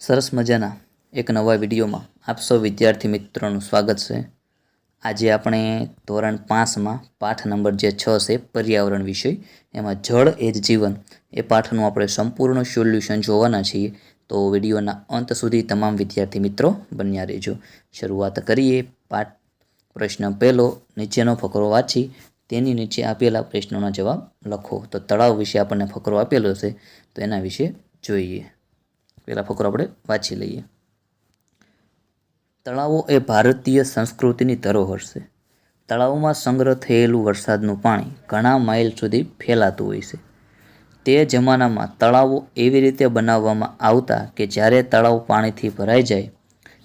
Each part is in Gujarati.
સરસ મજાના એક નવા વિડીયોમાં આપ સૌ વિદ્યાર્થી મિત્રોનું સ્વાગત છે. આજે આપણે ધોરણ પાંચમાં પાઠ નંબર જે છ છે, પર્યાવરણ વિષય, એમાં જળ એ જ જીવન, એ પાઠનું આપણે સંપૂર્ણ સોલ્યુશન જોવાના છીએ. તો વિડીયોના અંત સુધી તમામ વિદ્યાર્થી મિત્રો બન્યા રહેજો. શરૂઆત કરીએ પાઠ. પ્રશ્ન પહેલો, નીચેનો ફકરો વાંચી, તેની નીચે આપેલા પ્રશ્નોના જવાબ લખો. તો તળાવ વિશે આપણને ફકરો આપેલો છે, તો એના વિશે જોઈએ. પહેલા ફકરો આપણે વાંચી લઈએ. તળાવો એ ભારતીય સંસ્કૃતિની ધરોહર છે. તળાવમાં સંગ્રહ થયેલું વરસાદનું પાણી ઘણા માઇલ સુધી ફેલાતું હોય છે. તે જમાનામાં તળાવો એવી રીતે બનાવવામાં આવતા કે જ્યારે તળાવ પાણીથી ભરાઈ જાય,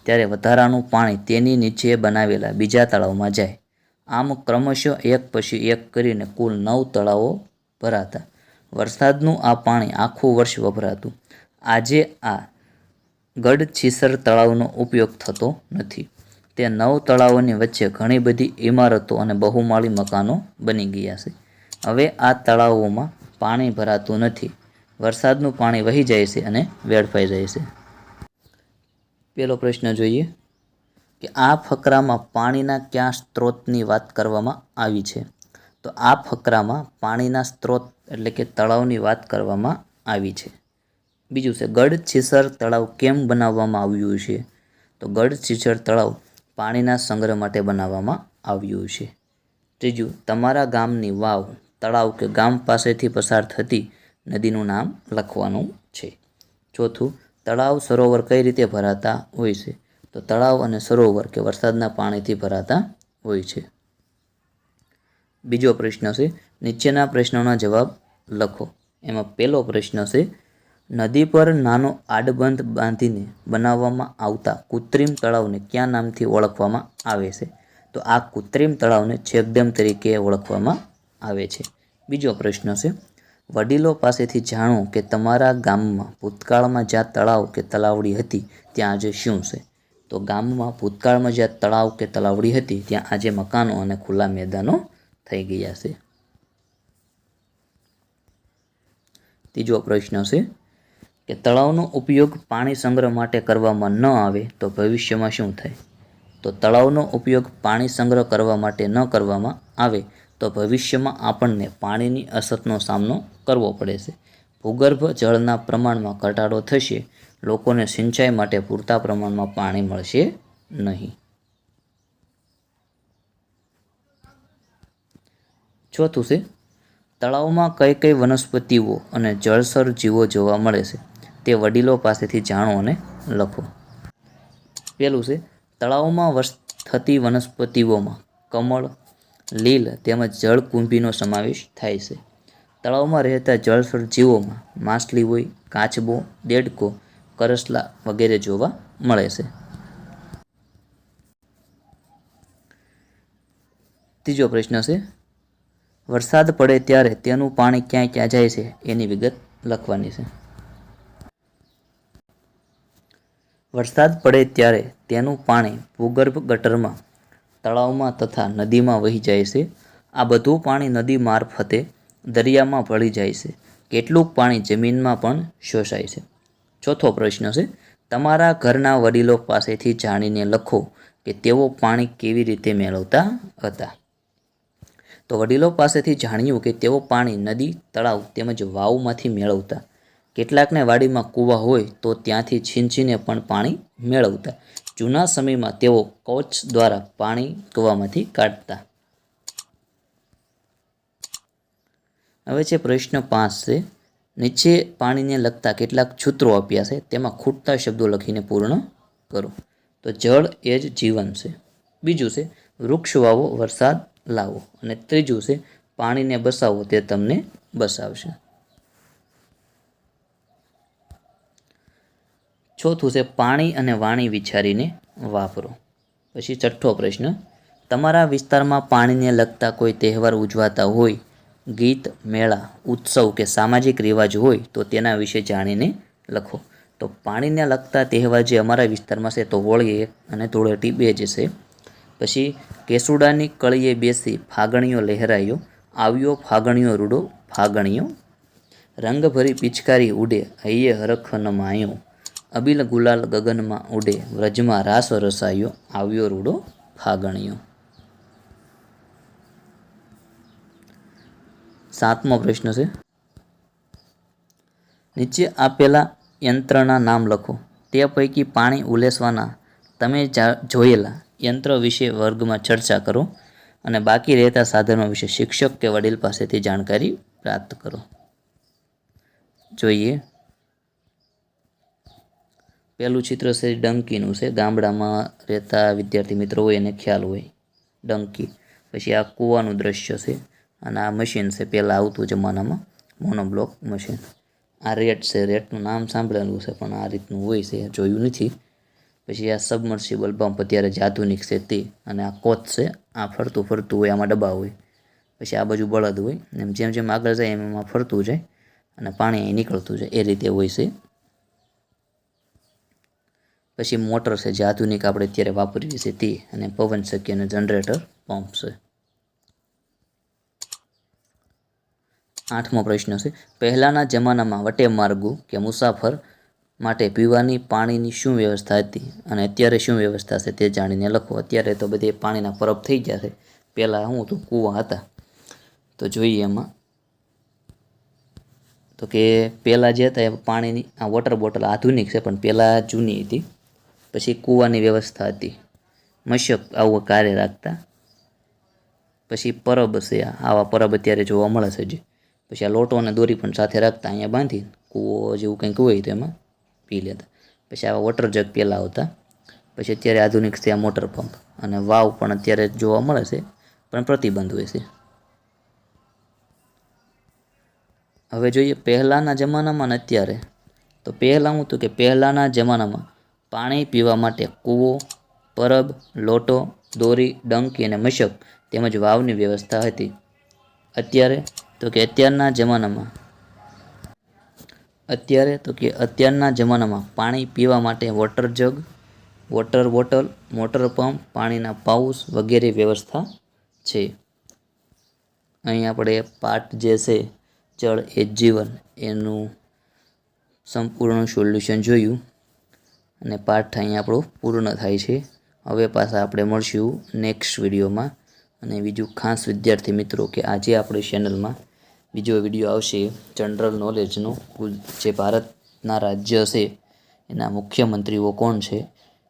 ત્યારે વધારાનું પાણી તેની નીચે બનાવેલા બીજા તળાવમાં જાય. આમ ક્રમશઃ એક પછી એક કરીને કુલ નવ તળાવો ભરાતા. વરસાદનું આ પાણી આખું વર્ષ વપરાતું. આજે આ ગઢછીસર તળાવનો ઉપયોગ થતો નથી. તે નવ તળાવોની વચ્ચે ઘણી બધી ઇમારતો અને બહુમાળી મકાનો બની ગયા છે. હવે આ તળાવોમાં પાણી ભરાતું નથી. વરસાદનું પાણી વહી જાય છે અને વેડફાઈ જાય છે. પેલો પ્રશ્ન જોઈએ કે આ ફકરામાં પાણીના ક્યાં સ્ત્રોતની વાત કરવામાં આવી છે? તો આ ફકરામાં પાણીના સ્ત્રોત એટલે કે તળાવની વાત કરવામાં આવી છે. બીજું છે ગઢછીસર તળાવ કેમ બનાવવામાં આવ્યું છે? તો ગઢછીસર તળાવ પાણીના સંગ્રહ માટે બનાવવામાં આવ્યું છે. ત્રીજું, તમારા ગામની વાવ, તળાવ કે ગામ પાસેથી પસાર થતી નદીનું નામ લખવાનું છે. ચોથું, તળાવ સરોવર કઈ રીતે ભરાતા હોય છે? તો તળાવ અને સરોવર કે વરસાદના પાણીથી ભરાતા હોય છે. બીજો પ્રશ્ન છે, નીચેના પ્રશ્નોના જવાબ લખો. એમાં પહેલો પ્રશ્ન છે નદી પર નાનો આડબંધ બાંધીને બનાવવામાં આવતા કૃત્રિમ તળાવને ક્યાં નામથી ઓળખવામાં આવે છે? તો આ કૃત્રિમ તળાવને ચેકડેમ તરીકે ઓળખવામાં આવે છે. બીજો પ્રશ્ન છે, વડીલો પાસેથી જાણો કે તમારા ગામમાં ભૂતકાળમાં જ્યાં તળાવ કે તલાવડી હતી, ત્યાં આજે શું છે? તો ગામમાં ભૂતકાળમાં જ્યાં તળાવ કે તલાવડી હતી, ત્યાં આજે મકાનો અને ખુલ્લા મેદાનો થઈ ગયા છે. ત્રીજો પ્રશ્ન છે કે તળાવનો ઉપયોગ પાણી સંગ્રહ માટે કરવામાં ન આવે તો ભવિષ્યમાં શું થાય? તો તળાવનો ઉપયોગ પાણી સંગ્રહ કરવા માટે ન કરવામાં આવે તો ભવિષ્યમાં આપણને પાણીની અછતનો સામનો કરવો પડે છે. ભૂગર્ભ જળના પ્રમાણમાં ઘટાડો થશે, લોકોને સિંચાઈ માટે પૂરતા પ્રમાણમાં પાણી મળશે નહીં. ચોથું છે, તળાવમાં કઈ કઈ વનસ્પતિઓ અને જળસર જીવો જોવા મળે છે? તે વડીલો પાસેથી જાણો અને લખો. પેલું છે, તળાવમાં વસ થતી વનસ્પતિઓમાં કમળ, લીલ તેમજ જળકુંભીનો સમાવેશ થાય છે. તળાવમાં રહેતા જળસર જીવોમાં માછલી હોય, કાચબો, દેડકો, કરસલા વગેરે જોવા મળે છે. ત્રીજો પ્રશ્ન છે, વરસાદ પડે ત્યારે તેનું પાણી ક્યાં ક્યાં જાય છે? એની વિગત લખવાની છે. વરસાદ પડે ત્યારે તેનું પાણી ભૂગર્ભ ગટરમાં, તળાવમાં તથા નદીમાં વહી જાય છે. આ બધું પાણી નદી મારફતે દરિયામાં ભળી જાય છે. કેટલુંક પાણી જમીનમાં પણ શોષાય છે. ચોથો પ્રશ્ન છે, તમારા ઘરના વડીલો પાસેથી જાણીને લખો કે તેઓ પાણી કેવી રીતે મેળવતા હતા. તો વડીલો પાસેથી જાણ્યું કે તેઓ પાણી નદી, તળાવ તેમજ વાવમાંથી મેળવતા કેટલાકને વાડીમાં કૂવા હોય તો ત્યાંથી છીંચીને પણ પાણી મેળવતા. જૂના સમયમાં તેઓ કોચ દ્વારા પાણી કૂવામાંથી કાઢતા. હવે છે પ્રશ્ન પાંચ છે. નીચે પાણીને લગતા કેટલાક સૂત્રો આપ્યા છે. તેમાં ખૂટતા શબ્દો લખીને પૂર્ણ કરો. તો જળ એ જ જીવન છે. બીજું છે, વૃક્ષ વાવો, વરસાદ લાવો. અને ત્રીજું છે, પાણીને બસાવો, તે તમને બસાવશે. ચોથું છે પાણી અને વાણી વિચારીને વાપરો. પછી છઠ્ઠો પ્રશ્ન, તમારા વિસ્તારમાં પાણીને લગતા કોઈ તહેવાર ઉજવાતા હોય, ગીત, મેળા, ઉત્સવ કે સામાજિક રિવાજ હોય તો તેના વિશે જાણીને લખો. તો પાણીને લગતા તહેવાર જે અમારા વિસ્તારમાં છે તો હોળી અને ધૂળેટી બે જ છે. પછી કેસુડાની કળીએ બેસી ફાગણીઓ લહેરાયો, આવ્યો ફાગણીઓ રૂડો ફાગણીઓ. રંગભરી પિચકારી ઉડે, હૈયે હરખ ન માયો. અબિલ ગુલાલ ગગનમાં ઉડે, વ્રજમાં રાસ રસાયો, આવ્યો રૂડો ફાગણ્યો. સાતમો પ્રશ્ન છે. નીચે આપેલા યંત્રના નામ લખો. તે પૈકી પાણી ઉલેસવાના તમે જોયેલા યંત્ર વિશે વર્ગમાં ચર્ચા કરો અને બાકી રહેતા સાધનો વિશે શિક્ષક કે વડીલ પાસેથી જાણકારી પ્રાપ્ત કરો. જોઈએ. પહેલું ચિત્ર છે ડંકીનું છે. ગામડામાં રહેતા વિદ્યાર્થી મિત્રો હોય એને ખ્યાલ હોય ડંકી. પછી આ કૂવાનું દ્રશ્ય છે અને આ મશીન છે પહેલાં આવતું જમાનામાં મોનોબ્લોક મશીન. આ રેટ છે, રેટનું નામ સાંભળેલું છે પણ આ રીતનું હોય છે, જોયું નથી. પછી આ સબમર્સિબલ પંપ અત્યારે જે આધુનિક છે તે અને આ કોચ છે, આ ફરતું ફરતું હોય, આમાં ડબ્બા હોય. પછી આ બાજુ બળદ હોય, એમ જેમ જેમ આગળ જાય એમ એમાં ફરતું જાય અને પાણી અહીં નીકળતું જાય, એ રીતે હોય છે. પછી મોટર છે, જે આધુનિક આપણે અત્યારે વાપરીએ છીએ તે, અને પવન શક્ય અને જનરેટર પંપ છે. આઠમો પ્રશ્ન છે, પહેલાંના જમાનામાં વટે માર્ગો કે મુસાફર માટે પીવાની પાણીની શું વ્યવસ્થા હતી અને અત્યારે શું વ્યવસ્થા છે તે જાણીને લખો. અત્યારે તો બધે પાણીના પરબ થઈ ગયા છે. પહેલાં શું હતું કૂવા હતા. તો જોઈએ એમાં. તો કે પહેલાં જે હતા એ પાણીની, આ વોટર બોટલ આધુનિક છે, પણ પહેલાં જૂની હતી. પછી કૂવાની વ્યવસ્થા હતી. મશક આવું કાર્ય રાખતા. પછી પરબ છે. આવા પરબ અત્યારે જોવા મળે છે જે પછી આ લોટો અને દોરી પણ સાથે રાખતા, અહીંયા બાંધી કૂવો જેવું કંઈક હોય તો એમાં પી લેતા. પછી આવા વોટર જગ પહેલાં આવતા. પછી અત્યારે આધુનિક છે આ મોટર પંપ. અને વાવ પણ અત્યારે જોવા મળે છે, પણ પ્રતિબંધ હોય છે. હવે જોઈએ પહેલાંના જમાનામાં ને અત્યારે. તો પહેલાં હું તો કે પહેલાંના જમાનામાં પાણી પીવા માટે કૂવો, પરબ, લોટો, દોરી, ડંકી અને મશક તેમજ વાવની વ્યવસ્થા હતી. અત્યારે તો કે અત્યારના જમાનામાં અત્યારે તો કે અત્યારના જમાનામાં પાણી પીવા માટે water jug, water bottle, motor pump, પાણીના પાઉસ વગેરે વ્યવસ્થા છે. અહીં આપણે પાઠ જે છે, જળ એ જીવન એનું સંપૂર્ણ સોલ્યુશન જોયું. અને પાઠ અહીં આપણો પૂર્ણ થાય છે. હવે પાછા આપણે મળશું નેક્સ્ટ વિડીયોમાં. અને બીજું ખાસ વિદ્યાર્થી મિત્રો કે આજે આપણી ચેનલમાં બીજો વીડિયો આવશે જનરલ નોલેજનો જે ભારતના રાજ્ય છે, એના મુખ્યમંત્રીઓ કોણ છે,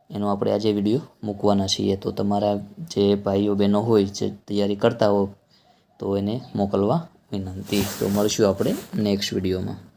એનો આપણે આજે વીડિયો મૂકવાના છીએ. તો તમારા જે ભાઈઓ બહેનો હોય, જે તૈયારી કરતા હો તો એને મોકલવા વિનંતી. તો મળશું આપણે નેક્સ્ટ વિડીયોમાં.